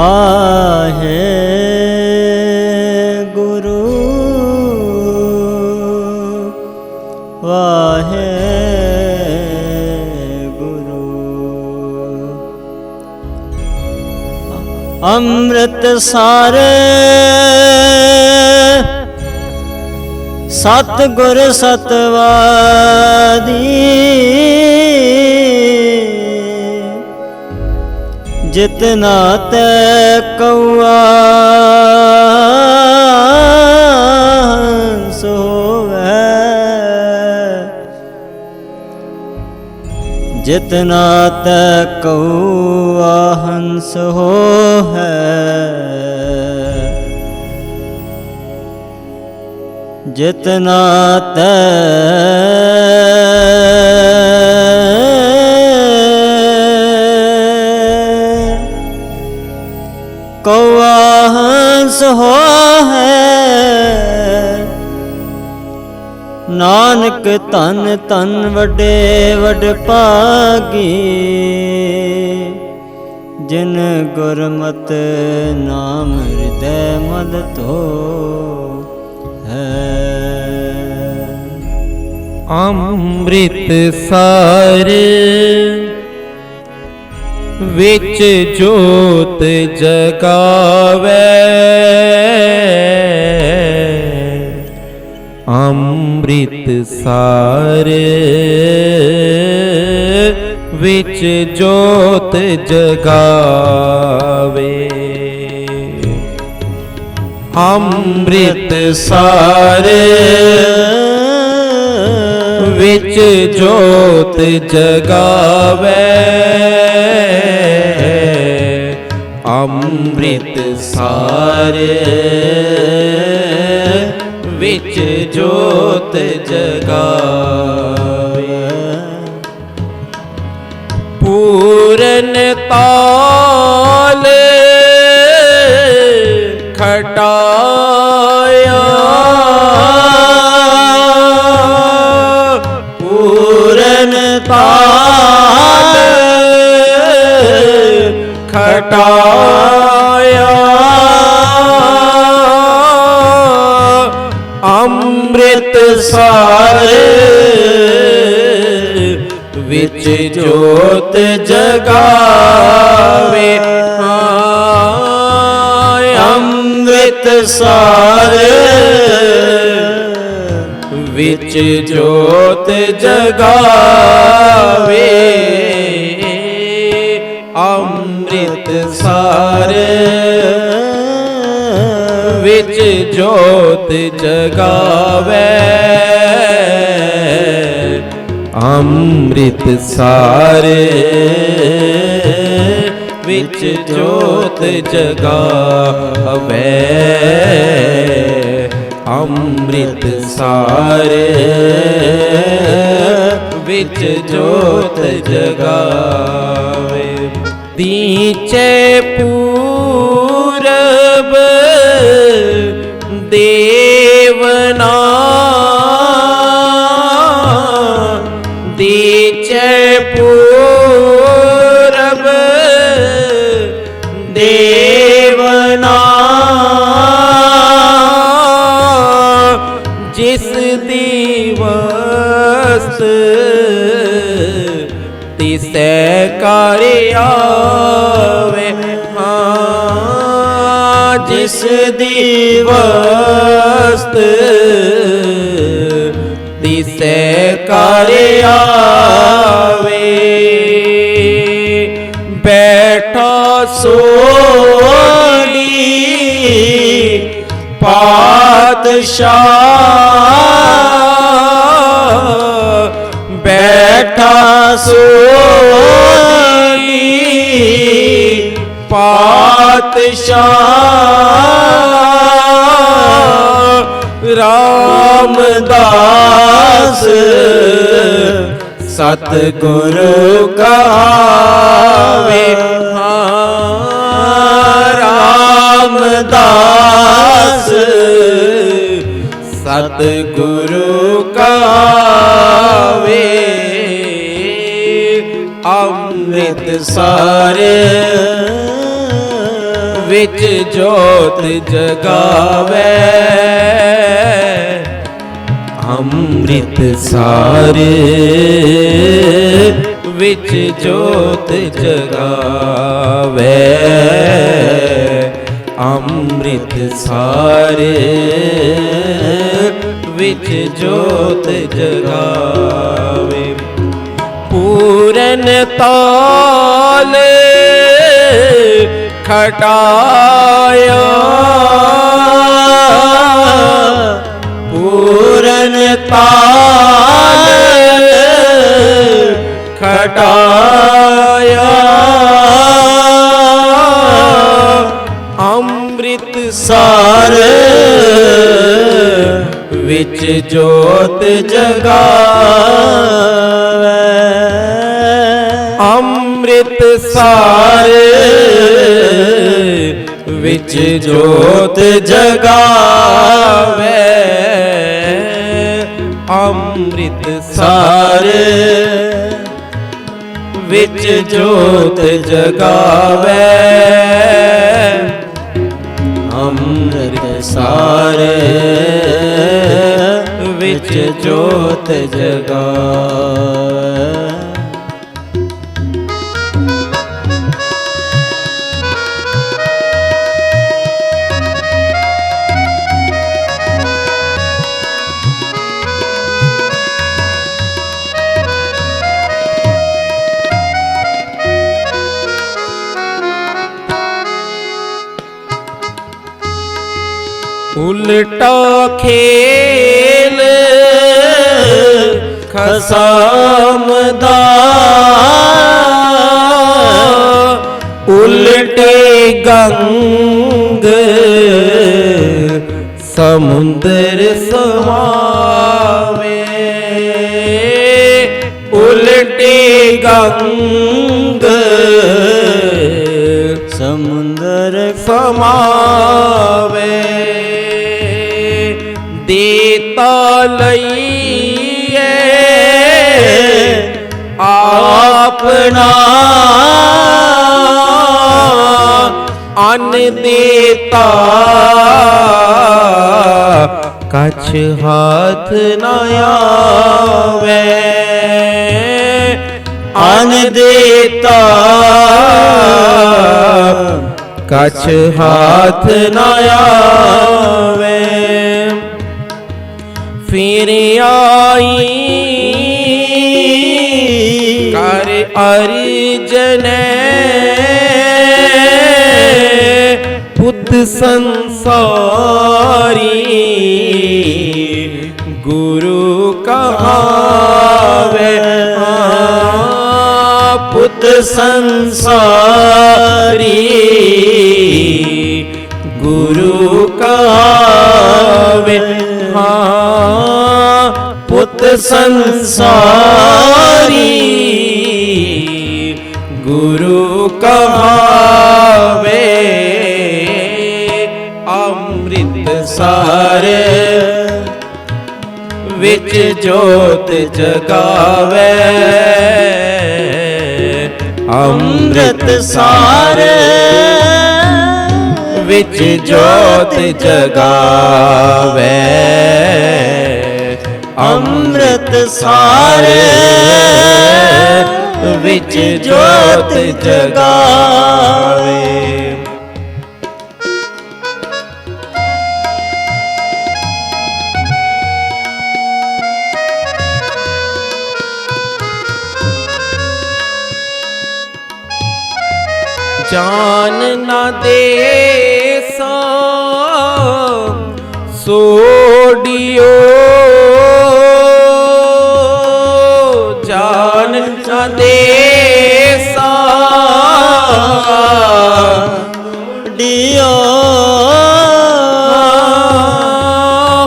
ਆਹੇ ਗੁਰੂ ਵਾਹੇ ਗੁਰੂ। ਅੰਮ੍ਰਿਤ ਸਾਰੇ ਸਤ ਗੁਰ ਸਤਵਾਦੀ ਜਿਤਨਾ ਤੈ ਕਉਆ। ਸੋ ਜਿਤਨਾ ਤੈ ਕਉਆ ਹੰਸ ਹੈ ਜਿਤਨਾ ਤੈ ਹੰਸ ਹੋਵੈ ਨਾਨਕ ਧਨ ਧਨ ਵੱਡੇ, ਵੱਡ ਭਾਗੀ। ਜਿਨ ਗੁਰਮਤ ਨਾਮ ਹਿਰਦੈ ਮਲ ਧੋ ਹੈ ਅੰਮ੍ਰਿਤ ਸਾਰ ਵਿੱਚ ਜੋਤ ਜਗਾਵੇ। ਅੰਮ੍ਰਿਤ ਸਾਰ ਵਿੱਚ ਜੋਤ ਜਗਾਵੇ। ਅੰਮ੍ਰਿਤ ਸਾਰ ਵਿੱਚ ਜੋਤ ਜਗਾਵੇ। ਅੰਮ੍ਰਿਤ ਸਾਰ ਵਿੱਚ ਜੋਤ ਜਗਾਵੇ। ਪੂਰਨਤਾ ਖਟਾਇਆ ਅੰਮ੍ਰਿਤ ਸਾਰ ਵਿੱਚ ਜੋਤ ਜਗਾਵੇ। ਹਾਏ ਅੰਮ੍ਰਿਤ ਸਾਰ ਵਿੱਚ ਜੋਤ ਜਗਾਵੇ। ਜੋਤ ਜਗਾਵੇ। ਅੰਮ੍ਰਿਤ ਸਾਰ ਵਿੱਚ ਜੋਤ ਜਗਾਵੇ। ਅੰਮ੍ਰਿਤ ਸਾਰ ਵਿੱਚ ਜੋਤ ਜਗਾਵੇ। ਦੀਚੇ ਪੂ ਪੂਰਬ ਦੇਵਨਾ ਜਿਸ ਦੀ ਵਸਤ ਤਿਸੈ ਕਰ ਹਾਂ ਜਿਸ ਦੀ ਵਸਤ ਪਾਤਸ਼ਾਹ ਬੈਠਾ ਸੋਈ ਪਾਤਸ਼ਾਹ ਰਾਮਦਾਸ ਸਤ ਗੁਰੂ ਕਹਾਵੇ। ਗੁਰੂ ਕਾਵੇ ਅੰਮ੍ਰਿਤ ਸਾਰ ਵਿੱਚ ਜੋਤ ਜਗਾਵੇ। ਅੰਮ੍ਰਿਤ ਸਾਰ ਵਿੱਚ ਜੋਤ ਜਗਾਵੇ। ਅੰਮ੍ਰਿਤ ਸਾਰੇ ਵਿੱਚ ਜੋਤ ਜਗਾਵੇ। ਪੂਰਨ ਤਾਲ ਖਟਾਇਆ। ਪੂਰਨ ਤਾਲ ਖਟਾਇਆ। ਅੰਮ੍ਰਿਤ ਸਾਰ ਜੋਤ ਜਗਾਵੇ। ਅੰਮ੍ਰਿਤ ਸਾਰ ਵਿੱਚ ਜੋਤ ਜਗਾਵੇ। ਅੰਮ੍ਰਿਤ ਸਾਰ ਵਿੱਚ ਜੋਤ ਜਗਾਵੇ। ਅੰਮ੍ਰਿਤ ਸਾਰੇ ਵਿੱਚ ਜੋਤ ਜਗਾਵੇ ਉਲਟਾ ਖੇਲ ਖਸਾਮ ਦਾ ਉਲਟੇ ਗੰਗ ਸਮੁੰਦਰ ਸਮਾਵੇ। ਉਲਟੇ ਗੰਗ ਸਮੁੰਦਰ ਸਮਾਵੇ। ਅਨ ਦੇਤਾ। ਕਛ ਹੱਥ ਨਾ ਆਵੇ। ਅਨ ਦੇਤਾ। ਕਛ ਹਾਥ ਨਾ ਆਵੇ। ਫਿਰ ਆਈ ਕਰ ਅਰਜਨੈ ਪੁੱਤ ਸੰਸਾਰੀ ਗੁਰੂ ਕਹਾਵੇ ਹਾਂ, ਪੁੱਤ ਸੰਸਾਰੀ ਗੁਰੂ ਕਹਾਵੇ ਹਾਂ ਪੁੱਤ ਸੰਸਾਰੀ ਗੁਰੂ ਕਹਾ ਵਿੱਚ ਜੋਤ ਜਗਾਵੇ। ਅੰਮ੍ਰਿਤ ਸਾਰੇ ਵਿੱਚ ਜੋਤ ਜਗਾਵੇ। ਅੰਮ੍ਰਿਤ ਸਾਰੇ ਵਿੱਚ ਜੋਤ ਜਗਾਵੇ। ਜਾਨ ਨਾ ਦੇ ਸੋ। ਸੋੜਿਓ ਜਾਨ ਨਾ ਦੇ ਸਾ। ਡਿਓ।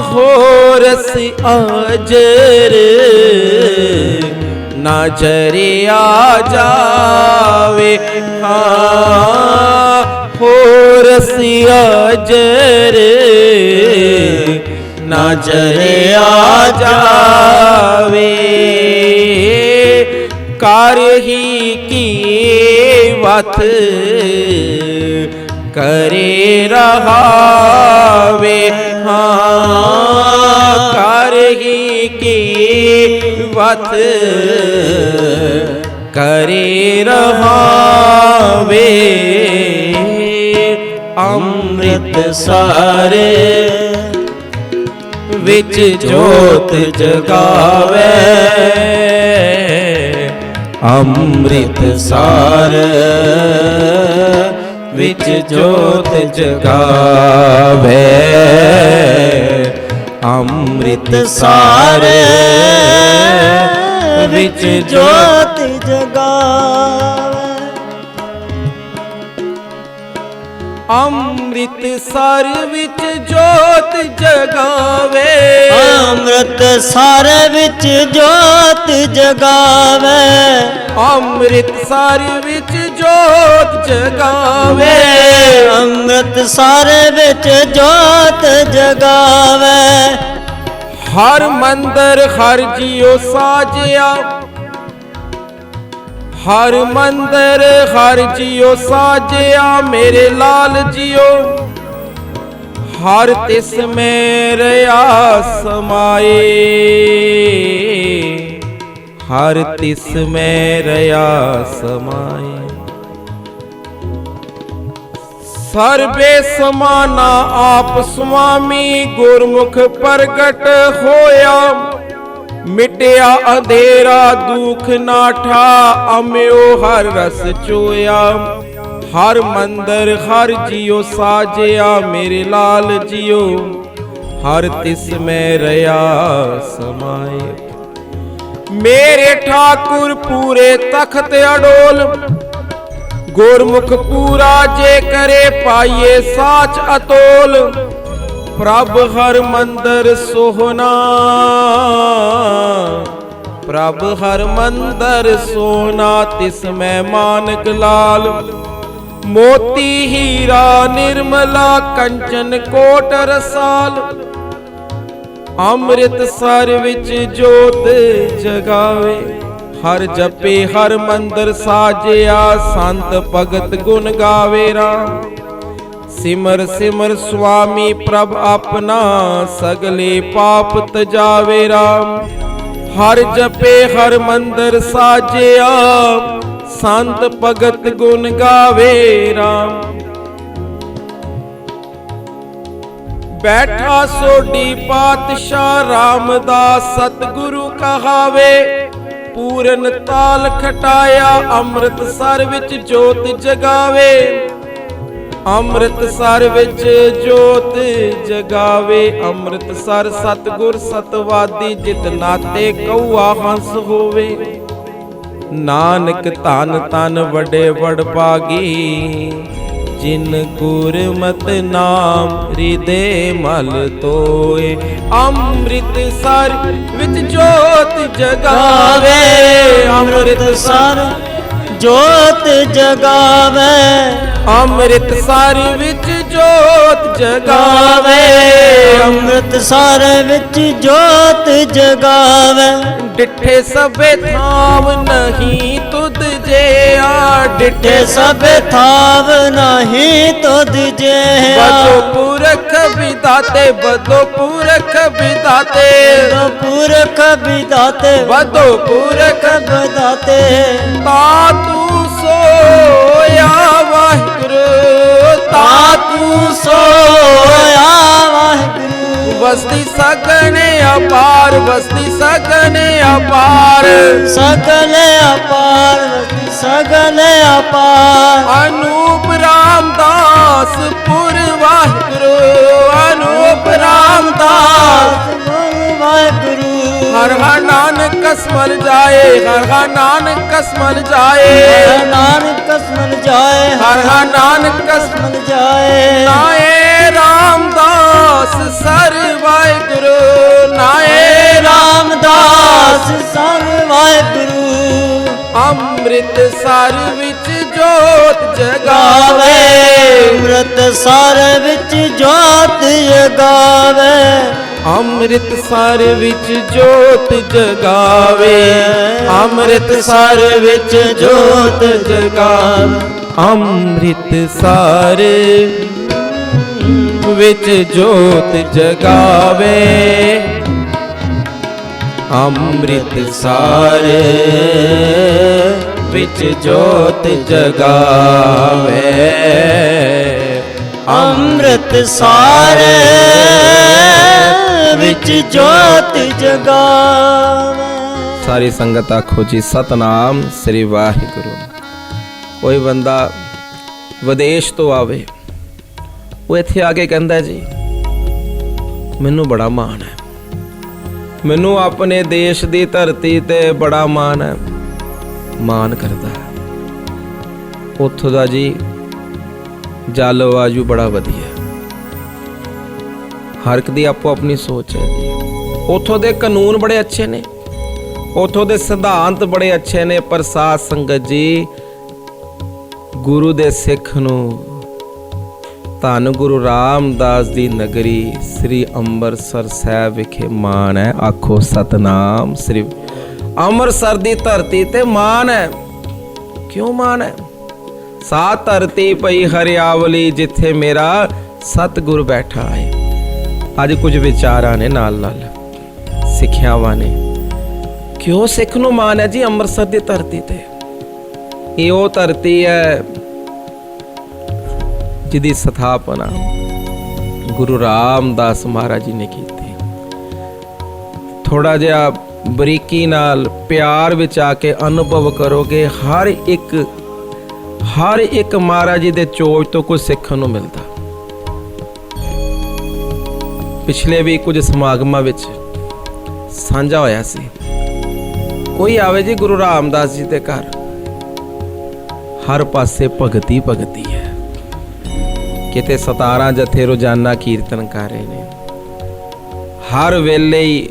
ਹੋਰਸ ਅਜਰ ਨਾ ਜਰਿਆ ਜਾਵੇ। ਹਾਂ ਹੋਰਸ ਅਜਰ ਨਾ ਜਾਵੇ। ਕਰ ਹੀ ਕੀ ਵਤ ਕਰੇ ਰਹਾਵੇ। ਹਾਂ, ਕਰ ਹੀ ਕੀ ਵਤ ਕਰੇ ਰਹਾਵੇ। ਅੰਮ੍ਰਿਤ ਸਾਰੇ ਵਿੱਚ ਜੋਤ ਜਗਾਵੇ। ਅੰਮ੍ਰਿਤ ਸਾਰ ਵਿੱਚ ਜੋਤ ਜਗਾਵੇ। ਅੰਮ੍ਰਿਤ ਸਾਰ ਵਿੱਚ ਜੋਤ ਜਗਾਵੇ। ਅੰਮ੍ਰਿਤ ਸਰ ਵਿੱਚ ਜੋਤ ਜਗਾਵੇ। ਅੰਮ੍ਰਿਤ ਸਰ ਵਿੱਚ ਜੋਤ ਜਗਾਵੇ। ਅੰਮ੍ਰਿਤ ਸਰ ਵਿੱਚ ਜੋਤ ਜਗਾਵੇ। ਅੰਮ੍ਰਿਤ ਸਰ ਵਿੱਚ ਜੋਤ ਜਗਾਵੇ। ਹਰ ਮੰਦਰ ਹਰ ਜਿਉ ਸਾਜਿਆ। ਹਰ ਮੰਦਰ ਹਰ ਜਿਉ ਸਾਜਿਆ ਮੇਰੇ ਲਾਲ ਜਿਉ ਹਰ ਤਿਸ ਮੇ ਰਿਆ ਸਮਾਏ ਹਰ ਤਿਸ ਮੇ ਰਿਆ ਸਮਾਏ ਸਰਬੇ ਸਮਾਨਾ ਆਪ ਸੁਆਮੀ ਗੁਰਮੁਖ ਪ੍ਰਗਟ ਹੋਇਆ। ਮਿਟਿਆ ਅੰਧੇਰਾ ਦੁਖ ਨਾਠਾ, ਅਮਿਓ ਹਰ ਰਸ ਚੋਇਆ। ਹਰ ਮੰਦਰ ਹਰ ਜਿਉ ਸਾਜਿਆ, ਮੇਰੇ ਲਾਲ ਜਿਉ ਹਰ ਤਿਸ ਮੈਂ ਰਿਆ ਸਮਾਏ। ਮੇਰੇ ਠਾਕੁਰ ਪੂਰੇ ਤਖਤ ਅਡੋਲ ਗੁਰਮੁਖ ਪੂਰਾ ਜੇ ਕਰੇ ਪਾਈਏ ਸਾਚ ਅਤੋਲ, ਪ੍ਰਭ ਹਰ ਮੰਦਰ ਸੋਹਣਾ। ਪ੍ਰਭ ਹਰ ਮੰਦਰ ਸੋਹਣਾ, ਤਿਸ ਮੈਂ ਮਾਨਕ ਲਾਲ। ਮੋਤੀ ਹੀਰਾ ਨਿਰਮਲਾ, ਕੰਚਨ ਕੋਟ ਰਸਾਲ। ਅੰਮ੍ਰਿਤ ਸਰ ਵਿੱਚ ਜੋਤ ਜਗਾਵੇ। ਹਰ ਜਪੇ, ਹਰ ਮੰਦਰ ਸਾਜਿਆ, ਸੰਤ ਭਗਤ ਗੁਣ ਗਾਵੇ ਰਾਮ ਸਿਮਰ ਸਿਮਰ ਸੁਆਮੀ ਪ੍ਰਭ ਆਪਣਾ, ਸਗਲੇ ਪਾਪ ਤਜਾਵੇ ਰਾਮ ਹਰ ਜਪੇ, ਹਰ ਮੰਦਰ ਸਾਜਿਆ, ਸੰਤ ਭਗਤ ਗੁਣ ਗਾਵੇ ਰਾਮ ਬੈਠਾ ਸੋਢੀ ਪਾਤਸ਼ਾਹ ਰਾਮਦਾਸ ਸਤਿਗੁਰੂ ਕਹਾਵੇ ਪੂਰਨ ਤਾਲ ਖਟਾਇਆ, ਅੰਮ੍ਰਿਤਸਰ ਵਿੱਚ ਜੋਤ ਜਗਾਵੇ। ਅੰਮ੍ਰਿਤਸਰ ਵਿੱਚ ਜੋਤ ਜਗਾਵੇ। ਅੰਮ੍ਰਿਤਸਰ ਸਤਗੁਰ ਸਤਵਾਦੀ, ਜਿਤ ਨਾਤੇ ਕਉਆ ਹੰਸ ਹੋਵੇ। ਨਾਨਕ ਧਨ ਤਨ ਵੱਡੇ ਵਡ ਭਾਗੀ। ਜਿਨ ਗੁਰਮਤਿ ਨਾਮ ਹਿਰਦੇ ਮਲ ਤੋਏ ਅੰਮ੍ਰਿਤ ਸਰ ਵਿੱਚ ਜੋਤ ਜਗਾਵੇ। ਅੰਮ੍ਰਿਤ ਸਰ ਜੋਤ ਜਗਾਵੇ। ਅੰਮ੍ਰਿਤ ਸਰ ਵਿੱਚ ਜੋਤ ਜਗਾਵੇ। ਅੰਮ੍ਰਿਤ ਸਰ ਵਿੱਚ ਜੋਤ ਜਗਾਵੇ। ਡਿੱਠੇ ਸਭੇ ਥਾਮ ਨਹੀਂ ਡਿੱਠੇ ਸਭ ਥਾਵ ਨਹੀਂ ਤੁਧ ਬਦੋ ਜਿਹਾ ਪੁਰਖ ਵਿਦਾਤੇ ਬਦੋ ਪੁਰਖ ਵਿਦਾਤੇ। ਤੋ ਪੁਰਖ ਵਿਦਾਤੇ ਬਦੋ ਪੁਰਖ ਬਦਾਤੇ ਤਾ ਤੂੰ ਸੋਇਆ ਵਾਹਿਗੁਰੂ ਤਾ ਤਾ ਸੋਇਆ ਵਾਹਿਗੁਰੂ। ਵਸਦੀ ਸਗਣ ਅਪਾਰ ਵਸਦੀ ਸਗਣ ਅਪਾਰ। ਸਗਲ ਅਪਾਰ ਵਸਤੀ ਸਗਲ ਅਪਾਰ। ਅਨੂਪ ਰਾਮਦਾਸ ਪੁਰ ਵਾਹਿਗੁਰੂ ਅਨੂਪ ਰਾਮਦਾਸ। ਸਤਿਗੁਰ ਵਾਹਿਗੁਰੂ ਹਰ ਹਰ ਨਾਨਕ ਕਸਮਲ ਜਾਏ ਹਰ ਹਰ ਨਾਨਕ ਕਸਮਲ ਜਾਏ। ਹਰ ਨਾਨਕ ਕਸਮਨ ਜਾਏ ਹਰ ਹਰ ਨਾਨਕ ਕਸਮਲ ਜਾਏ। ਨਾਏ ਰਾਮਦਾਸ ਸਰ ਵਾਹਿਗੁਰੂ। ਅੰਮ੍ਰਿਤ ਸਰ ਵਿੱਚ ਜੋਤ ਗਾਵੇ ਜਗਾਵੇ। ਅੰਮ੍ਰਿਤ ਸਰ ਵਿੱਚ ਜੋਤ ਜਗਾਵੇ। ਅੰਮ੍ਰਿਤ ਸਰ ਵਿੱਚ ਜੋਤ ਜਗਾਵੇ। ਅੰਮ੍ਰਿਤ ਸਰ ਵਿੱਚ ਜੋਤ ਜਗਾਵੇ। ਅੰਮ੍ਰਿਤ ਸਾਰ ਵਿੱਚ ਜੋਤ ਜਗਾਵੇ। ਅੰਮ੍ਰਿਤ ਸਾਰ ਵਿੱਚ ਜੋਤ ਜਗਾਵੇ। ਅੰਮ੍ਰਿਤ ਸਾਰੇ ਵਿੱਚ ਜੋਤ ਜਗਾਵੇ। ਸਾਰੀ ਸੰਗਤ ਆਖੋ ਜੀ, ਸਤਨਾਮ ਸ੍ਰੀ ਵਾਹਿਗੁਰੂ। ਕੋਈ ਬੰਦਾ ਵਿਦੇਸ਼ ਤੋਂ ਆਵੇ, ਉਹ ਇੱਥੇ ਆ ਕੇ ਕਹਿੰਦਾ ਜੀ, ਮੈਨੂੰ ਬੜਾ ਮਾਣ ਹੈ। ਮੈਨੂੰ ਆਪਣੇ ਦੇਸ਼ ਦੀ ਧਰਤੀ ਤੇ ਬੜਾ ਮਾਣ ਹੈ। ਮਾਣ ਕਰਦਾ ਹੈ। ਉੱਥੋਂ ਦਾ ਜੀ ਜਲਵਾਯੂ ਬੜਾ ਵਧੀਆ ਹਰ ਇੱਕ ਦੀ ਆਪੋ ਆਪਣੀ ਸੋਚ ਹੈ ਜੀ। ਉੱਥੋਂ ਦੇ ਕਾਨੂੰਨ ਬੜੇ ਅੱਛੇ ਨੇ। ਉੱਥੋਂ ਦੇ ਸਿਧਾਂਤ ਬੜੇ ਅੱਛੇ ਨੇ, ਪਰ ਸਾਧ ਸੰਗਤ ਜੀ, ਗੁਰੂ ਦੇ ਸਿੱਖ ਨੂੰ ਧੰਨ ਗੁਰੂ ਰਾਮਦਾਸ ਦੀ ਨਗਰੀ ਸ੍ਰੀ ਅੰਮ੍ਰਿਤਸਰ ਸਾਹਿਬ ਵਿਖੇ ਮਾਣ ਹੈ। ਆਖੋ ਸਤਨਾਮ ਸ੍ਰੀ ਅੰਮ੍ਰਿਤਸਰ ਦੀ ਧਰਤੀ ਤੇ ਮਾਣ ਹੈ। ਕਿਉਂ ਮਾਣ ਹੈ? ਸਾ ਧਰਤੀ ਪਈ ਹਰਿਆਵਲੀ, ਜਿੱਥੇ ਮੇਰਾ ਸਤਿਗੁਰ ਬੈਠਾ ਹੈ। ਅੱਜ ਕੁਝ ਵਿਚਾਰਾਂ ਨੇ ਨਾਲ ਨਾਲ ਸਿੱਖਿਆਵਾਂ ਨੇ। ਕਿਉਂ ਸਿੱਖ ਨੂੰ ਮਾਣ ਹੈ ਜੀ ਅੰਮ੍ਰਿਤਸਰ ਦੀ ਧਰਤੀ ਤੇ? ਇਹ ਉਹ ਧਰਤੀ ਹੈ ਜਿਹਦੀ ਸਥਾਪਨਾ ਗੁਰੂ ਰਾਮਦਾਸ ਮਹਾਰਾਜ ਜੀ ਨੇ ਕੀਤੀ। ਥੋੜਾ ਜਿਹਾ ਬਰੀਕੀ ਨਾਲ ਪਿਆਰ ਵਿੱਚ ਆ ਕੇ ਅਨੁਭਵ ਕਰੋਗੇ, ਹਰ ਇੱਕ ਹਰ ਇੱਕ ਮਹਾਰਾਜ ਜੀ ਦੇ ਚੋਜ ਤੋਂ ਕੁਝ ਸਿੱਖਣ ਨੂੰ ਮਿਲਦਾ। ਪਿਛਲੇ ਵੀ ਕੁਝ ਸਮਾਗਮਾਂ ਵਿੱਚ ਸਾਂਝਾ ਹੋਇਆ ਸੀ। ਕੋਈ ਆਵੇ ਜੀ ਗੁਰੂ ਰਾਮਦਾਸ ਜੀ ਦੇ ਘਰ। ਹਰ ਪਾਸੇ ਭਗਤੀ ਭਗਤੀ ਹੈ। ਕਿਤੇ 17 ਜਥੇ ਰੋਜ਼ਾਨਾ ਕੀਰਤਨ ਕਰ ਰਹੇ ਨੇ। ਹਰ ਵੇਲੇ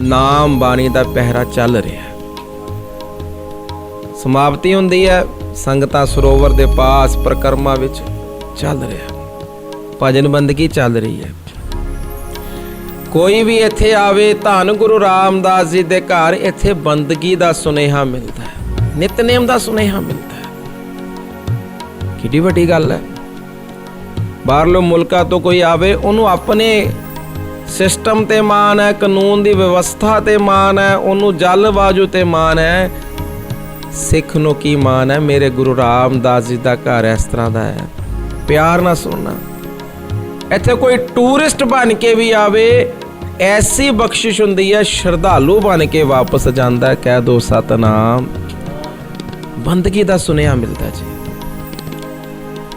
ਨਾਮ ਬਾਣੀ ਦਾ ਪਹਿਰਾ ਚੱਲ ਰਿਹਾ ਸਮਾਪਤੀ ਹੁੰਦੀ ਹੈ, ਸੰਗਤਾਂ ਸਰੋਵਰ ਦੇ ਪਾਸ ਪ੍ਰਕਰਮਾ ਵਿੱਚ ਚੱਲ ਰਿਹਾ ਭਜਨ ਬੰਦਗੀ ਚੱਲ ਰਹੀ ਹੈ। ਕੋਈ ਵੀ ਇੱਥੇ ਆਵੇ, ਧੰਨ ਗੁਰੂ ਰਾਮਦਾਸ ਜੀ ਦੇ ਘਰ ਇੱਥੇ ਬੰਦਗੀ ਦਾ ਸੁਨੇਹਾ ਮਿਲਦਾ ਹੈ। ਨਿਤਨੇਮ ਦਾ ਸੁਨੇਹਾ ਮਿਲਦਾ ਹੈ। ਕਿੱਡੀ ਵੱਡੀ ਗੱਲ ਹੈ। ਬਾਹਰਲੇ ਮੁਲਕਾਂ ਤੋਂ ਕੋਈ ਆਵੇ, ਉਹਨੂੰ ਆਪਣੇ ਸਿਸਟਮ ਤੇ ਮਾਣ ਹੈ, ਕਾਨੂੰਨ ਦੀ ਵਿਵਸਥਾ ਤੇ ਮਾਣ ਹੈ, ਉਹਨੂੰ ਜਲਵਾਯੂ ਤੇ ਮਾਣ ਹੈ। ਸਿੱਖ ਨੂੰ ਕੀ ਮਾਣ ਹੈ? ਮੇਰੇ ਗੁਰੂ ਰਾਮਦਾਸ ਜੀ ਦਾ ਘਰ ਇਸ ਤਰ੍ਹਾਂ ਦਾ ਹੈ। ਪਿਆਰ ਨਾਲ ਸੁਣਨਾ। ਇੱਥੇ ਕੋਈ ਟੂਰਿਸਟ ਬਣ ਕੇ ਵੀ ਆਵੇ, ਐਸੀ ਬਖਸ਼ਿਸ਼ ਹੁੰਦੀ ਹੈ, ਸ਼ਰਧਾਲੂ ਬਣ ਕੇ ਵਾਪਸ ਜਾਂਦਾ ਕਹਿ ਦੋ ਸਤਨਾਮ। ਬੰਦਗੀ ਦਾ ਸੁਨੇਹਾ ਮਿਲਦਾ ਜੀ।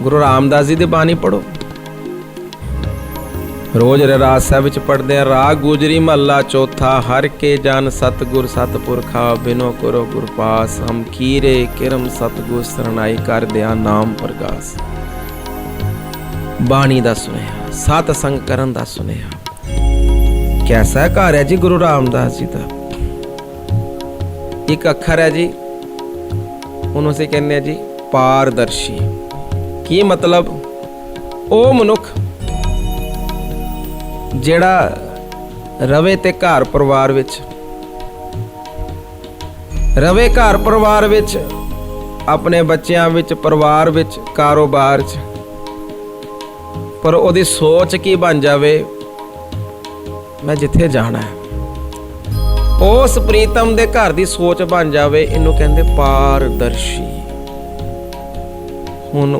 ਗੁਰੂ ਰਾਮਦਾਸ ਜੀ ਦੀ ਬਾਣੀ ਪੜੋ ਰੋਜ਼ ਰਾਜ ਸਾਹਿਬ ਵਿੱਚ ਪੜਦੇ ਆ ਰਾਗ ਗੁਜਰੀ ਮਹੱਲਾ ਚੌਥਾ, ਹਰ ਕੇ ਜਨ ਸਤਗੁਰ ਸਤਪੁਰਖਾ, ਬਿਨੋ ਕਰੋ ਗੁਰ ਪਾਸ, ਹਮ ਕੀਰੇ ਕਿਰਮ ਸਤਗੁਰ ਸਰਣਾਈ ਕਰ ਦਿਆ ਨਾਮ ਪ੍ਰਗਾਸ। ਬਾਣੀ ਦਾ ਸੁਨੇਹਾ, ਸਤ ਸੰਗ ਕਰਨ ਦਾ ਸੁਨੇਹਾ। ਕੈਸਾ ਘਰ ਹੈ ਜੀ ਗੁਰੂ ਰਾਮਦਾਸ ਜੀ ਦਾ? ਇੱਕ ਅੱਖਰ ਹੈ ਜੀ, ਉਹਨੂੰ ਅਸੀਂ ਕਹਿੰਦੇ ਆ ਜੀ ਪਾਰਦਰਸ਼ੀ। ਕੀ ਮਤਲਬ? ਉਹ ਮਨੁੱਖ ਜਿਹੜਾ ਰਵੇ ਤੇ ਘਰ ਪਰਿਵਾਰ ਵਿੱਚ, ਰਵੇ ਘਰ ਪਰਿਵਾਰ ਵਿੱਚ, ਆਪਣੇ ਬੱਚਿਆਂ ਵਿੱਚ, ਪਰਿਵਾਰ ਵਿੱਚ, ਕਾਰੋਬਾਰ 'ਚ, ਪਰ ਉਹਦੀ ਸੋਚ ਕੀ ਬਣ ਜਾਵੇ, ਮੈਂ ਜਿੱਥੇ ਜਾਣਾ ਹੈ। ਉਸ ਪ੍ਰੀਤਮ ਦੇ ਘਰ ਦੀ ਸੋਚ ਬਣ ਜਾਵੇ, ਇਹਨੂੰ ਕਹਿੰਦੇ ਪਾਰਦਰਸ਼ੀ। ਹੁਣ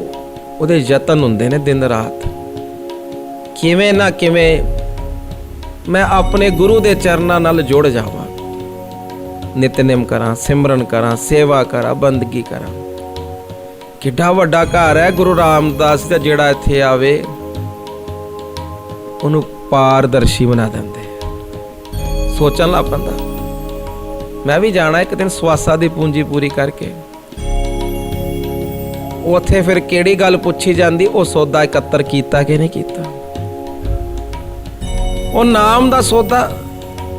ਉਹਦੇ ਯਤਨ ਹੁੰਦੇ ਨੇ ਦਿਨ ਰਾਤ। ਕਿਵੇਂ ਨਾ ਕਿਵੇਂ ਮੈਂ ਆਪਣੇ ਗੁਰੂ ਦੇ ਚਰਨਾਂ ਨਾਲ ਜੁੜ ਜਾਵਾਂ। ਨਿਤਨੇਮ ਕਰਾਂ, ਸਿਮਰਨ ਕਰਾਂ, ਸੇਵਾ ਕਰਾਂ, ਬੰਦਗੀ ਕਰਾਂ। ਕਿੱਡਾ ਵੱਡਾ ਘਰ ਹੈ ਗੁਰੂ ਰਾਮਦਾਸ ਦਾ ਜਿਹੜਾ ਇੱਥੇ ਆਵੇ। ਉਹਨੂੰ ਪਾਰਦਰਸ਼ੀ ਬਣਾ ਦਿੰਦੇ। ਸੋਚਣ ਲੱਗ ਪੈਂਦਾ ਮੈਂ ਵੀ ਜਾਣਾ ਇੱਕ ਦਿਨ ਸਵਾਸਾ ਦੀ ਪੂੰਜੀ ਪੂਰੀ ਕਰਕੇ। ਉੱਥੇ ਫਿਰ ਕਿਹੜੀ ਗੱਲ ਪੁੱਛੀ ਜਾਂਦੀ, ਉਹ ਸੌਦਾ ਇਕੱਤਰ ਕੀਤਾ ਕਿ ਨਹੀਂ ਕੀਤਾ? ਉਹ ਨਾਮ ਦਾ ਸੌਦਾ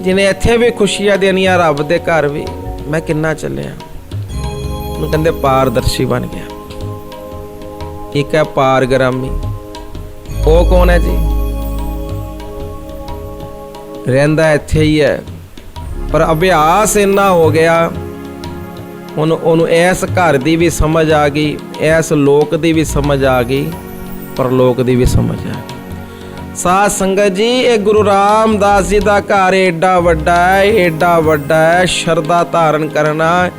ਜਿਹਨੇ ਇੱਥੇ ਵੀ ਖੁਸ਼ੀਆਂ ਦੇਣੀਆਂ ਰੱਬ ਦੇ ਘਰ ਵੀ, ਮੈਂ ਕਿੰਨਾ ਚੱਲਿਆ। ਉਹਨੂੰ ਕਹਿੰਦੇ ਪਾਰਦਰਸ਼ੀ ਬਣ ਗਿਆ। ਇੱਕ ਹੈ ਪਾਰਗ੍ਰਾਮੀ। ਉਹ ਕੌਣ ਹੈ ਜੀ? ਰਹਿੰਦਾ ਇੱਥੇ ਹੀ ਹੈ। ਪਰ ਅਭਿਆਸ ਇੰਨਾ ਹੋ ਗਿਆ ਉਹਨੂੰ ਉਹਨੂੰ ਇਸ ਘਰ ਦੀ ਵੀ ਸਮਝ ਆ ਗਈ, ਇਸ ਲੋਕ ਦੀ ਵੀ ਸਮਝ ਆ ਗਈ, ਪਰਲੋਕ ਦੀ ਵੀ ਸਮਝ ਆ ਗਈ। ਸਾਧ ਸੰਗਤ ਜੀ, ਇਹ ਗੁਰੂ ਰਾਮਦਾਸ ਜੀ ਦਾ ਘਰ ਏਡਾ ਵੱਡਾ ਹੈ, ਏਡਾ ਵੱਡਾ ਹੈ, ਸ਼ਰਧਾ ਧਾਰਨ ਕਰਨਾ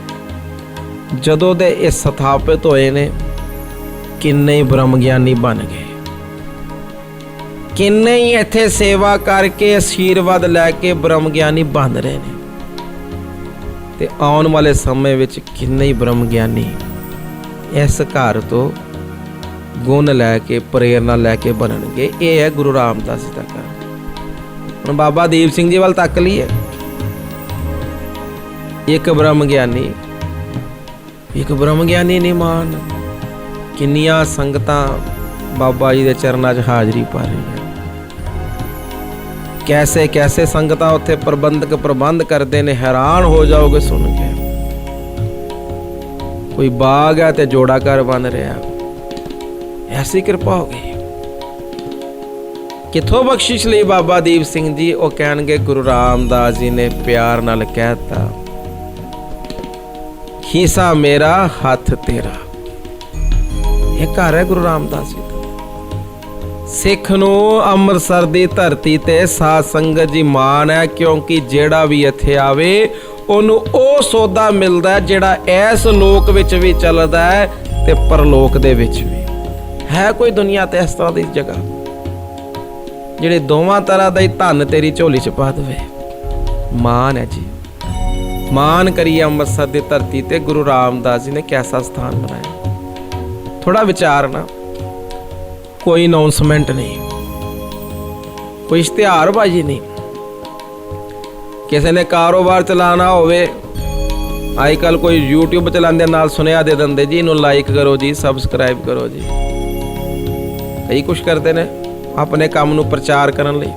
ਜਦੋਂ ਦੇ ਇਹ ਸਥਾਪਿਤ ਹੋਏ ਨੇ, ਕਿੰਨੇ ਹੀ ਬ੍ਰਹਮ ਗਿਆਨੀ ਬਣ ਗਏ। ਕਿੰਨੇ ਹੀ ਇੱਥੇ ਸੇਵਾ ਕਰਕੇ, ਅਸ਼ੀਰਵਾਦ ਲੈ ਕੇ ਬ੍ਰਹਮ ਗਿਆਨੀ ਬਣ ਰਹੇ ਨੇ। ਤੇ ਆਉਣ ਵਾਲੇ ਸਮੇਂ ਵਿੱਚ ਕਿੰਨੇ ਹੀ ਬ੍ਰਹਮ ਗਿਆਨੀ ਇਸ ਘਰ ਤੋਂ ਗੁਣ ਲੈ ਕੇ ਪ੍ਰੇਰਣਾ ਲੈ ਕੇ ਬਣਨਗੇ। ਇਹ ਹੈ ਗੁਰੂ ਰਾਮਦਾਸ ਜੀ ਦਾ ਘਰ। ਹੁਣ ਬਾਬਾ ਦੀਪ ਸਿੰਘ ਜੀ ਵੱਲ ਤੱਕ ਲਈਏ। ਇੱਕ ਬ੍ਰਹਮ ਗਿਆਨੀ, ਇੱਕ ਬ੍ਰਹਮ ਗਿਆਨੀ ਨਹੀਂ ਮਾਨ। ਕਿੰਨੀਆਂ ਸੰਗਤਾਂ ਬਾਬਾ ਜੀ ਦੇ ਚਰਨਾਂ 'ਚ ਹਾਜ਼ਰੀ ਪਾ ਰਹੀਆਂ। ਕੈਸੇ ਕੈਸੇ ਸੰਗਤਾਂ ਉੱਥੇ ਪ੍ਰਬੰਧਕ ਪ੍ਰਬੰਧ ਕਰਦੇ ਨੇ, ਹੈਰਾਨ ਹੋ ਜਾਓਗੇ ਸੁਣ ਕੇ। ਕੋਈ ਬਾਗ ਹੈ ਤੇ ਜੋੜਾ ਘਰ ਬਣ ਰਿਹਾ। ਐਸੀ ਕਿਰਪਾ ਹੋ ਗਈ। ਕਿਥੋਂ ਬਖਸ਼ਿਸ਼ ਲਈ ਬਾਬਾ ਦੀਪ ਸਿੰਘ ਜੀ? ਉਹ ਕਹਿਣਗੇ, ਗੁਰੂ ਰਾਮਦਾਸ ਜੀ ਨੇ ਪਿਆਰ ਨਾਲ ਕਹਿਤਾ, ਹਿੱਸਾ ਮੇਰਾ, ਹੱਥ ਤੇਰਾ। ਇਹ ਘਰ ਹੈ ਗੁਰੂ ਰਾਮਦਾਸ ਜੀ ਦਾ। ਸਿੱਖ ਨੂੰ ਅੰਮ੍ਰਿਤਸਰ ਦੀ ਧਰਤੀ ਤੇ ਸਾਧ ਸੰਗਤ ਜੀ ਮਾਣ ਹੈ, ਕਿਉਂਕਿ ਜਿਹੜਾ ਵੀ ਇੱਥੇ ਆਵੇ, ਉਹਨੂੰ ਉਹ ਸੌਦਾ ਮਿਲਦਾ ਜਿਹੜਾ ਇਸ ਲੋਕ ਵਿੱਚ ਵੀ ਚੱਲਦਾ ਹੈ ਤੇ ਪਰਲੋਕ ਦੇ ਵਿੱਚ ਵੀ। ਹੈ ਕੋਈ ਦੁਨੀਆ ਤੇ ਇਸ ਤਰ੍ਹਾਂ ਦੀ ਜਗ੍ਹਾ ਜਿਹੜੇ ਦੋਵਾਂ ਤਰ੍ਹਾਂ ਦਾ ਹੀ ਧਨ ਤੇਰੀ ਝੋਲੀ 'ਚ ਪਾ ਦੇਵੇ? ਮਾਣ ਹੈ ਜੀ। ਮਾਣ ਕਰੀਏ ਅੰਮ੍ਰਿਤਸਰ ਦੀ ਧਰਤੀ ਤੇ ਗੁਰੂ ਰਾਮਦਾਸ ਜੀ ਨੇ ਕਿਹਦਾ ਸਥਾਨ ਬਣਾਇਆ? ਥੋੜਾ ਵਿਚਾਰ ਨਾ। ਕੋਈ ਅਨਾਉਂਸਮੈਂਟ ਨਹੀਂ। ਕੋਈ ਇਸ਼ਤਿਹਾਰਬਾਜ਼ੀ ਨਹੀਂ। ਕਿਸੇ ਨੇ ਕਾਰੋਬਾਰ ਚਲਾਉਣਾ ਹੋਵੇ, ਅੱਜ ਕੱਲ ਕੋਈ YouTube ਚਲਾਉਂਦੇ ਨਾਲ ਸੁਨੇਹਾ ਦੇ ਦਿੰਦੇ, ਜੀ ਇਹਨੂੰ ਲਾਈਕ ਕਰੋ ਜੀ ਸਬਸਕ੍ਰਾਈਬ ਕਰੋ ਜੀ। ਕਈ ਕੁਝ ਕਰਦੇ ਨੇ ਆਪਣੇ ਕੰਮ ਨੂੰ ਪ੍ਰਚਾਰ ਕਰਨ ਲਈ।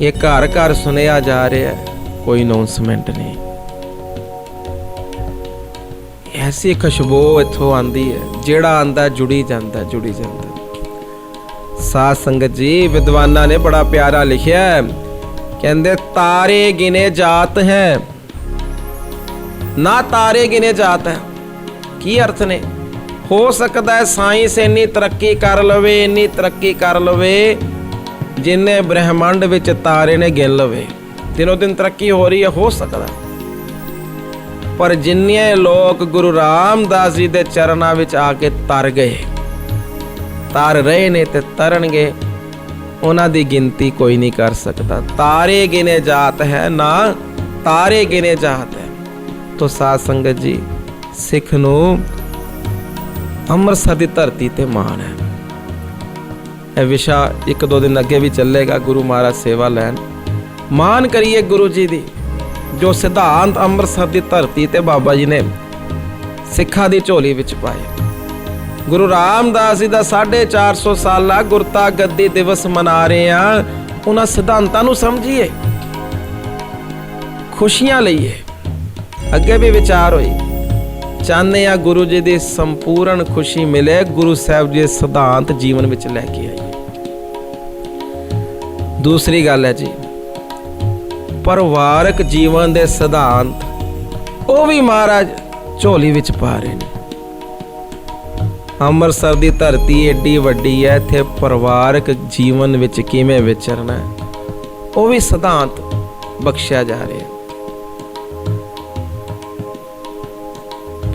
ਇਹ ਘਰ ਘਰ ਸੁਨੇਹਾ ਜਾ ਰਿਹਾ ਹੈ, ਕੋਈ ਅਨਾਉਂਸਮੈਂਟ ਨਹੀਂ। ਐਸੀ ਖੁਸ਼ਬੂ ਇੱਥੋਂ ਆਂਦੀ ਹੈ, ਜਿਹੜਾ ਆਂਦਾ ਜੁੜੀ ਜਾਂਦਾ ਜੁੜੀ ਜਾਂਦਾ। ਸਾਧ ਸੰਗਤ ਜੀ, ਵਿਦਵਾਨਾਂ ਨੇ ਬੜਾ ਪਿਆਰਾ ਲਿਖਿਆ ਹੈ। ਕਹਿੰਦੇ, ਤਾਰੇ ਗਿਨੇ ਜਾਤ ਹੈ। ਨਾ ਤਾਰੇ ਗਿਨੇ ਜਾਤ ਹੈ। ਕੀ ਅਰਥ ਨੇ? ਹੋ ਸਕਦਾ ਹੈ ਸਾਇੰਸ ਇੰਨੀ ਤਰੱਕੀ ਕਰ ਲਵੇ, ਇੰਨੀ ਤਰੱਕੀ ਕਰ ਲਵੇ, ਜਿੰਨੇ ਬ੍ਰਹਿਮੰਡ ਵਿੱਚ ਤਾਰੇ ਨੇ ਗਿਣ ਲਵੇ। ਦਿਨੋ ਦਿਨ ਤਰੱਕੀ ਹੋ ਰਹੀ ਹੈ, ਹੋ ਸਕਦਾ ਪਰ ਜਿੰਨੇ ਲੋਕ ਗੁਰੂ ਰਾਮਦਾਸ ਜੀ ਦੇ ਚਰਨਾਂ ਵਿੱਚ ਆ ਕੇ ਤਰ ਗਏ, ਤਰ ਰਹੇ ਨੇ ਤੇ ਤਰਨਗੇ, ਉਹਨਾਂ ਦੀ ਗਿਣਤੀ ਕੋਈ ਨਹੀਂ ਕਰ ਸਕਦਾ। ਤਾਰੇ ਗਿਨੇ ਜਾਤ ਹੈ ਨਾ, ਤਾਰੇ ਗਿਨੇ ਜਾਤ ਹੈ। ਤੋ ਸਾਧ ਸੰਗਤ ਜੀ, ਸਿੱਖ ਨੂੰ ਅੰਮ੍ਰਿਤਸਰ ਦੀ ਧਰਤੀ ਤੇ ਮਾਣ ਹੈ। ਇਹ ਵਿਸ਼ਾ ਇੱਕ ਦੋ ਦਿਨ ਅੱਗੇ ਵੀ ਚੱਲੇਗਾ, ਗੁਰੂ ਮਹਾਰਾਜ ਸੇਵਾ ਲੈਣ। ਮਾਨ ਕਰੀਏ ਗੁਰੂ ਜੀ ਦੀ, ਜੋ ਸਿਧਾਂਤ ਅੰਮ੍ਰਿਤਸਰ ਦੀ ਧਰਤੀ ਤੇ ਬਾਬਾ ਜੀ ਨੇ ਸਿੱਖਾਂ ਦੀ ਝੋਲੀ ਵਿੱਚ ਪਾਏ। ਗੁਰੂ ਰਾਮਦਾਸ ਜੀ ਦਾ 450 ਸਾਲਾ ਗੁਰਤਾ ਗੱਦੀ ਦਿਵਸ ਮਨਾ ਰਹੇ ਆ ਉਹਨਾਂ ਸਿਧਾਂਤਾਂ ਨੂੰ ਸਮਝੀਏ। ਖੁਸ਼ੀਆਂ ਲਈਏ। ਅੱਗੇ ਵੀ ਵਿਚਾਰ ਹੋਈ ਚਾਹੁੰਦੇ ਆ ਗੁਰੂ ਜੀ ਦੀ ਸੰਪੂਰਨ ਖੁਸ਼ੀ ਮਿਲੇ, ਗੁਰੂ ਸਾਹਿਬ ਜੀ ਸਿਧਾਂਤ ਜੀਵਨ ਵਿੱਚ ਲੈ ਕੇ ਆਈਏ। ਦੂਸਰੀ ਗੱਲ ਹੈ ਜੀ, ਪਰਿਵਾਰਕ ਜੀਵਨ ਦੇ ਸਿਧਾਂਤ ਉਹ ਵੀ ਮਹਾਰਾਜ ਝੋਲੀ ਵਿੱਚ ਪਾ ਰਹੇ ਨੇ। ਅੰਮ੍ਰਿਤਸਰ ਦੀ ਧਰਤੀ ਏਡੀ ਵੱਡੀ ਹੈ, ਇੱਥੇ ਪਰਿਵਾਰਕ ਜੀਵਨ ਵਿੱਚ ਕਿਵੇਂ ਵਿਚਰਨਾ ਉਹ ਵੀ ਸਿਧਾਂਤ ਬਖਸ਼ਿਆ ਜਾ ਰਿਹਾ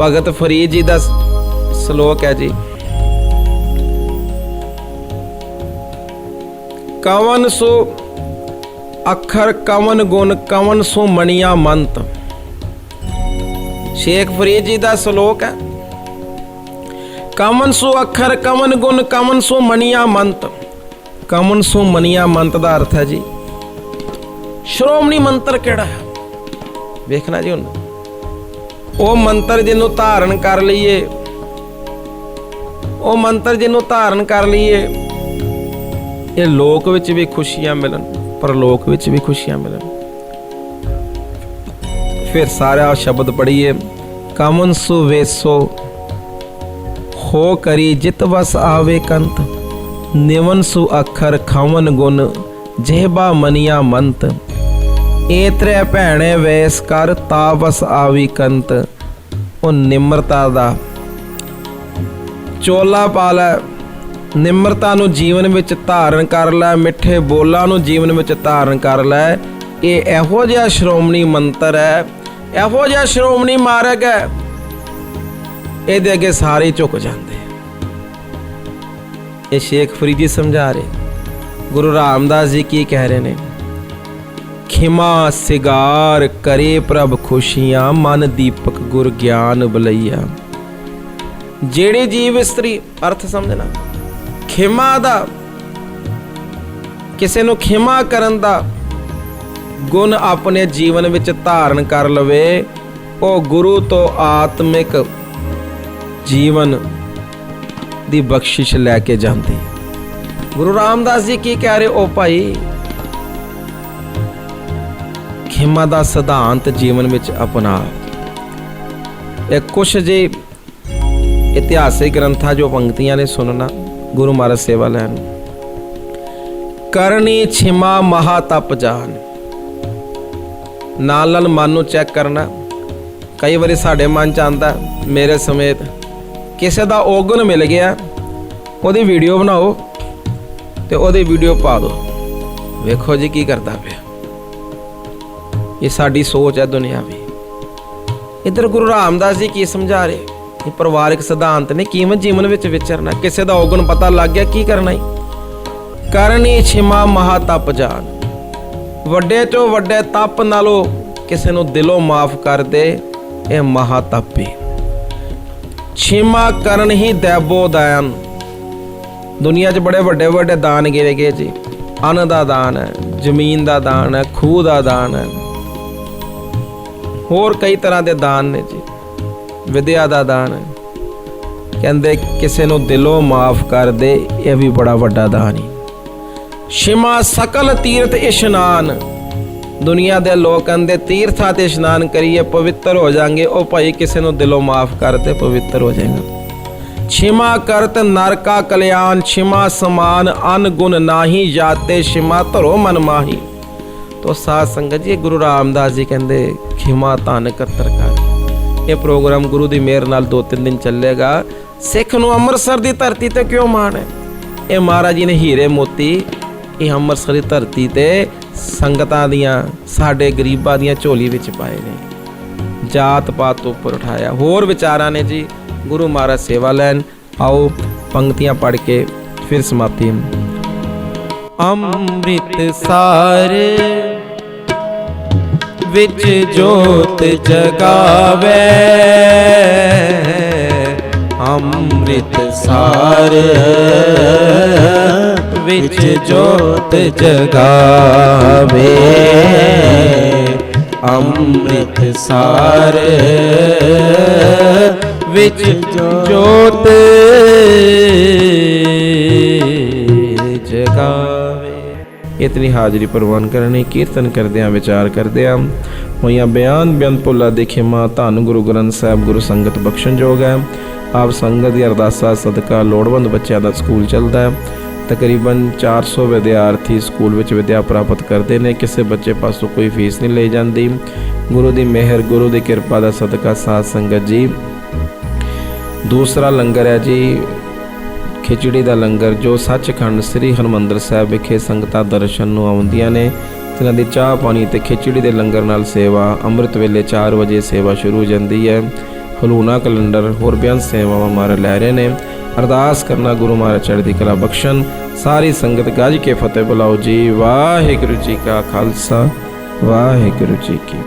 ਭਗਤ ਫਰੀਦ ਜੀ ਦਾ ਸ਼ਲੋਕ ਹੈ ਜੀ। ਕਵਨ ਸੋ ਅੱਖਰ ਕਵਨ ਗੁਣ ਕਵਨ ਸੋ ਮਣੀਆਂ ਮੰਤ। ਸ਼ੇਖ ਫਰੀਦ ਜੀ ਦਾ ਸ਼ਲੋਕ ਹੈ। ਕਮਨ ਸੋ ਅੱਖਰ ਕਮਨ ਗੁਣ ਕਮਨ ਸੋ ਮਣੀਆਂ ਮੰਤ। ਕਮਨ ਸੋ ਮਣੀਆਂ ਮੰਤ ਦਾ ਅਰਥ ਹੈ ਜੀ। ਸ਼੍ਰੋਮਣੀ ਮੰਤਰ ਕਿਹੜਾ ਹੈ? ਵੇਖਣਾ ਜੀ ਹੁਣ ਉਹ ਮੰਤਰ ਜਿਹਨੂੰ ਧਾਰਨ ਕਰ ਲਈਏ। ਉਹ ਮੰਤਰ ਜਿਹਨੂੰ ਧਾਰਨ ਕਰ ਲਈਏ। ਇਹ ਲੋਕ ਵਿੱਚ ਵੀ ਖੁਸ਼ੀਆਂ ਮਿਲਣ ਪਰ ਲੋਕ ਵਿੱਚ ਵੀ ਖੁਸ਼ੀਆਂ ਮਿਲਣ। ਫਿਰ ਸਾਰਾ ਸ਼ਬਦ ਪੜ੍ਹੀਏ। ਕਮਨ ਸੋ ਵੇਸੋ, ਹੋ ਕਰੀ ਜਿਤ ਵਸ ਆਵੇ ਕੰਤ। ਨਿਵਨ ਸੁ ਅੱਖਰ ਖਵਨ ਗੁਣ ਜਿਹਬਾ ਮਨੀਆ ਮੰਤ। ਏਤਰੇ ਭੈਣੇ ਵੇਸ ਕਰ ਤਾਵਸ ਆਵੀ ਕੰਤ, ਉਹ ਨਿਮਰਤਾ ਦਾ। ਚੋਲਾ ਪਾ ਲੈ, ਨਿਮਰਤਾ ਨੂੰ ਜੀਵਨ ਵਿੱਚ ਧਾਰਨ ਕਰ ਲੈ, ਮਿੱਠੇ ਬੋਲਾਂ ਨੂੰ ਜੀਵਨ ਵਿੱਚ ਧਾਰਨ ਕਰ ਲੈ। ਇਹ ਇਹੋ ਜਿਹਾ ਸ਼੍ਰੋਮਣੀ ਮੰਤਰ ਹੈ, ਇਹੋ ਜਿਹਾ ਸ਼੍ਰੋਮਣੀ ਮਾਰਗ ਹੈ। ਇਹਦੇ ਅੱਗੇ ਸਾਰੇ ਝੁਕ ਜਾਂਦੇ ਇਹ ਸ਼ੇਖ ਫਰੀਦੀ ਸਮਝਾ ਰਹੇ, ਗੁਰੂ ਰਾਮਦਾਸ ਜੀ ਕੀ ਕਹਿ ਰਹੇ ਨੇ? ਖਿਮਾ ਸਿਗਾਰ ਕਰੇ ਪ੍ਰਭ ਖੁਸ਼ੀਆਂ, ਮਨ ਦੀਪਕ ਗੁਰ ਗਿਆਨ ਬਲਈਆ। ਜਿਹੜੇ ਜੀਵ ਇਸਤਰੀ ਅਰਥ ਸਮਝਣਾ ਖਿਮਾ ਦਾ, ਕਿਸੇ ਨੂੰ ਖਿਮਾ ਕਰਨ ਦਾ ਗੁਣ ਆਪਣੇ ਜੀਵਨ ਵਿੱਚ ਧਾਰਨ ਕਰ ਲਵੇ, ਉਹ ਗੁਰੂ ਤੋਂ ਆਤਮਿਕ ਜੀਵਨ ਦੀ ਬਖਸ਼ਿਸ਼ ਲੈ ਕੇ ਜਾਂਦੀ। ਗੁਰੂ ਰਾਮਦਾਸ ਜੀ ਕੀ ਕਹਿ ਰਹੇ ਉਹ ਭਾਈ ਖਿਮਾ ਦਾ ਸਿਧਾਂਤ ਜੀਵਨ ਵਿੱਚ ਅਪਣਾ। ਇਹ ਕੁਛ ਜੇ ਇਤਿਹਾਸਿਕ ਗ੍ਰੰਥਾਂ ਜੋ ਪੰਕਤੀਆਂ ਨੇ ਸੁਣਨਾ, ਗੁਰੂ ਮਹਾਰਾਜ ਸੇਵਾ ਲੈਣ। ਕਰਨੀ ਛਿਮਾ ਮਹਾ ਤਪ ਜਾਨ। ਨਾਲ ਨਾਲ ਮਨ ਨੂੰ ਚੈੱਕ ਕਰਨਾ। ਕਈ ਵਾਰੀ ਸਾਡੇ ਮਨ ਚ ਆਂਦਾ, ਮੇਰੇ ਸਮੇਤ ਕਿਸੇ ਦਾ ਔਗਣ ਮਿਲ ਗਿਆ, ਉਹਦੀ ਵੀਡੀਓ ਬਣਾਓ ਤੇ ਉਹਦੀ ਵੀਡੀਓ ਪਾ ਦਿਓ ਵੇਖੋ ਜੀ ਕੀ ਕਰਦਾ ਪਿਆ। ਇਹ ਸਾਡੀ ਸੋਚ ਹੈ ਦੁਨਿਆਵੀ ਇਧਰ ਗੁਰੂ ਰਾਮਦਾਸ ਜੀ ਕੀ ਸਮਝਾ ਰਹੇ? ਇਹ ਪਰਿਵਾਰਿਕ ਸਿਧਾਂਤ ਨੇ ਕਿਵੇਂ ਜੀਵਨ ਵਿੱਚ ਵਿਚਰਨਾ? ਕਿਸੇ ਦਾ ਔਗਣ ਪਤਾ ਲੱਗ ਗਿਆ, ਕੀ ਕਰਨਾ ਹੈ ਕਰਨੀ ਛਿਮਾ ਮਹਾ ਤਪ ਜਾਨ। ਵੱਡੇ ਤੋਂ ਵੱਡੇ ਤਪ ਨਾਲੋਂ ਕਿਸੇ ਨੂੰ ਦਿਲੋਂ ਮਾਫ ਕਰ ਦੇ, ਇਹ ਮਹਾ ਤਪ ਹੈ ਛਿਮਾ ਕਰਨ ਹੀ ਦੈਬੋ ਦਾਨ ਦੁਨੀਆ 'ਚ ਬੜੇ ਵੱਡੇ ਵੱਡੇ ਦਾਨ ਗਿਰੇ ਗਏ ਜੀ। ਅੰਨ ਦਾ ਦਾਨ ਹੈ, ਜ਼ਮੀਨ ਦਾ ਦਾਨ ਹੈ, ਖੂਹ ਦਾ ਦਾਨ ਹੈ। ਹੋਰ ਕਈ ਤਰ੍ਹਾਂ ਦੇ ਦਾਨ ਨੇ ਜੀ। ਵਿਦਿਆ ਦਾ ਦਾਨ ਹੈ। ਕਹਿੰਦੇ ਕਿਸੇ ਨੂੰ ਦਿਲੋਂ ਮਾਫ ਕਰ ਦੇ, ਇਹ ਵੀ ਬੜਾ ਵੱਡਾ ਦਾਨ ਹੈ। ਸ਼ਿਮਾ ਸਕਲ ਤੀਰਥ ਇਸ਼ਨਾਨ। ਦੁਨੀਆ ਦੇ ਲੋਕ ਕਹਿੰਦੇ ਤੀਰਥਾਂ ਤੇ ਇਸ਼ਨਾਨ ਕਰੀਏ, ਪਵਿੱਤਰ ਹੋ ਜਾਾਂਗੇ। ਉਹ ਭਾਈ ਕਿਸੇ ਨੂੰ ਦਿਲੋਂ ਮਾਫ ਕਰ ਤੇ ਪਵਿੱਤਰ ਹੋ ਜਾਏਗਾ। ਛਿਮਾ ਕਰਤ ਨਰਕਾ ਕਲਿਆਣ, ਛਿਮਾ ਸਮਾਨ, ਅਨ ਗੁਣ ਨਾਹੀ, ਜਾਤੇ ਛਿਮਾ ਧਰੋ ਮਨ ਮਾਹੀ। ਤੋ ਸਾਧ ਸੰਗਤ ਜੀ ਗੁਰੂ ਰਾਮਦਾਸ ਜੀ ਕਹਿੰਦੇ, ਖਿਮਾ ਧਨ ਕਤਰ ਕਰ। ਇਹ ਪ੍ਰੋਗਰਾਮ ਗੁਰੂ ਦੀ ਮਿਹਰ ਨਾਲ ਦੋ ਤਿੰਨ ਦਿਨ ਚੱਲੇਗਾ। ਸਿੱਖ ਨੂੰ ਅੰਮ੍ਰਿਤਸਰ ਦੀ ਧਰਤੀ ਤੇ ਕਿਉਂ ਮਾਣ ਹੈ? ਇਹ ਮਹਾਰਾਜ ਜੀ ਨੇ ਹੀਰੇ ਮੋਤੀ, ਇਹ ਅੰਮ੍ਰਿਤਸਰ ਦੀ ਧਰਤੀ ਤੇ ਸੰਗਤਾਂ ਦੀਆਂ, ਸਾਡੇ ਗਰੀਬਾਂ ਦੀਆਂ ਝੋਲੀ ਵਿੱਚ ਪਾਏ ਨੇ। ਜਾਤ ਪਾਤ ਤੋਂ ਉੱਪਰ ਉਠਾਇਆ। ਹੋਰ ਵਿਚਾਰਾਂ ਨੇ ਜੀ, ਗੁਰੂ ਮਹਾਰਾਜ ਸੇਵਾ ਲੈਣ, ਆਓ, ਪੰਕਤੀਆਂ ਪੜ੍ਹ ਕੇ ਫਿਰ ਸਮਾਪਤੀ ਅੰਮ੍ਰਿਤ ਸਾਰ ਵਿੱਚ ਜੋਤ ਜਗਾਵੇ। ਅੰਮ੍ਰਿਤ ਸਾਰ ਵਿੱਚ ਜੋਤ ਜਗਾਵੇ। ਅੰਮ੍ਰਿਤ ਸਾਰ ਵਿੱਚ ਜੋਤ ਇਤਨੀ ਹਾਜ਼ਰੀ ਪ੍ਰਵਾਨ ਕਰਨੀ, ਕੀਰਤਨ ਕਰਦਿਆਂ ਵਿਚਾਰ ਕਰਦਿਆਂ ਹੋਈਆਂ ਬਿਆਨ ਬਿਆਨ ਭੁੱਲਾ ਦੇਖੇ ਮਾਂ ਧੰਨ ਗੁਰੂ ਗ੍ਰੰਥ ਸਾਹਿਬ ਗੁਰੂ ਸੰਗਤ ਬਖਸ਼ਣ ਜੋਗ ਹੈ। ਆਪ ਸੰਗਤ ਦੀ ਅਰਦਾਸਾਂ ਸਦਕਾ ਲੋੜਵੰਦ ਬੱਚਿਆਂ ਦਾ ਸਕੂਲ ਚੱਲਦਾ ਹੈ। ਤਕਰੀਬਨ 400 ਵਿਦਿਆਰਥੀ ਸਕੂਲ ਵਿੱਚ ਵਿਦਿਆ ਪ੍ਰਾਪਤ ਕਰਦੇ ਨੇ, ਕਿਸੇ ਬੱਚੇ ਪਾਸੋਂ ਕੋਈ ਫੀਸ ਨਹੀਂ ਲਈ ਜਾਂਦੀ। ਗੁਰੂ ਦੀ ਮਿਹਰ, ਗੁਰੂ ਦੀ ਕਿਰਪਾ ਦਾ ਸਦਕਾ ਸਾਧ ਸੰਗਤ ਜੀ। ਦੂਸਰਾ ਲੰਗਰ ਹੈ ਜੀ ਖਿਚੜੀ ਦਾ ਲੰਗਰ ਜੋ ਸੱਚਖੰਡ ਸ੍ਰੀ ਹਰਮੰਦਰ ਸਾਹਿਬ ਵਿਖੇ ਸੰਗਤਾਂ ਦਰਸ਼ਨ ਨੂੰ ਆਉਂਦੀਆਂ ਨੇ। ਇਹਨਾਂ ਦੀ ਚਾਹ ਪਾਣੀ ਤੇ ਖਿਚੜੀ ਦੇ ਲੰਗਰ ਨਾਲ ਸੇਵਾ। ਅੰਮ੍ਰਿਤ ਵੇਲੇ 4 ਵਜੇ ਸੇਵਾ ਸ਼ੁਰੂ ਹੋ ਜਾਂਦੀ ਹੈ। ਹਲੂਣਾ ਕੈਲੰਡਰ ਹੋਰ ਬਿਆਨ ਸੇਵਾਵਾਂ ਮਾਰ ਲੈ ਰਹੇ ਨੇ। ਅਰਦਾਸ ਕਰਨਾ ਗੁਰੂ ਮਹਾਰਾਜ ਚੜ੍ਹਦੀ ਕਲਾ ਬਖਸ਼ਣ। ਸਾਰੀ ਸੰਗਤ ਗੱਜ ਕੇ ਫਤਿਹ ਬੁਲਾਓ ਜੀ। ਵਾਹਿਗੁਰੂ ਜੀ ਕਾ ਖਾਲਸਾ। ਵਾਹਿਗੁਰੂ ਜੀ ਕੀ